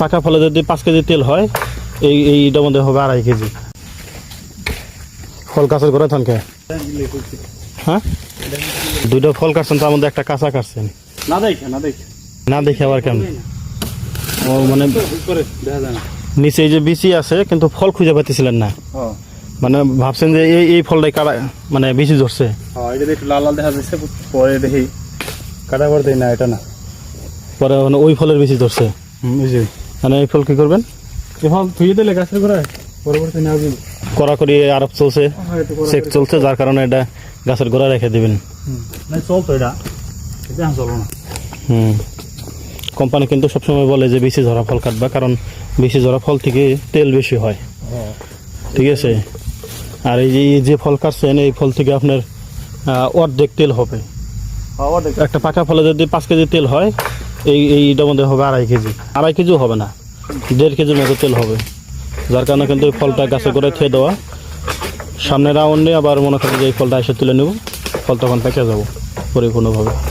পাকা ফলে যদি পাঁচ কেজি তেল হয় এই এইটার মধ্যে হবে আড়াই কেজি। ফল কাছের করে থানকে? হ্যাঁ? দুইটা ফল কাটছেন তার মধ্যে একটা কাঁচা কাটছেন। না দেখে না দেখে। না দেখে আবার কেমন? ও মানে নিচে এই যে বিচি আছে কিন্তু ফল খুঁজে পাইতেছিলেন না। হ্যাঁ। মানে ভাবছেন যে এই এই ফলটাই কাটা মানে বিচি ধরছে। হ্যাঁ লাল লাল দেখা যাচ্ছে পরে দেখি কাটা করে না এটা না। পরে মানে ওই ফলের বিচি ধরছে। বুঝলি মানে এই ফল কি করবেন? এখন থুয়ে দিলে গাছের গোড়ায় পরবর্তী না বুঝলি কড়াকড়ি আরব চলছে চেক চলছে যার কারণে এটা গাছের গোড়া রেখে দিবেন। চলতো এটা। এটা চলবো না। হুম। কোম্পানি কিন্তু সবসময় বলে যে বেশি ঝরা ফল কাটবা কারণ বেশি ঝরা ফল থেকে তেল বেশি হয়। হ্যাঁ। ঠিক আছে? আর এই যে যে ফল কাটছেন এই ফল থেকে আপনার অর্ধেক তেল হবে। একটা পাকা ফলে যদি পাঁচ কেজি তেল হয় এই এইটার মধ্যে হবে আড়াই কেজি। আড়াই কেজিও হবে না, দেড় কেজির মতো তেল হবে। যার কারণে কিন্তু এই ফলটা গাছে করে খেয়ে দেওয়া। সামনে রাউন্ডে আবার মনে করি যে এই ফলটা এসে তুলে নেব, ফল তখন পেকে যাব পরিপূর্ণভাবে।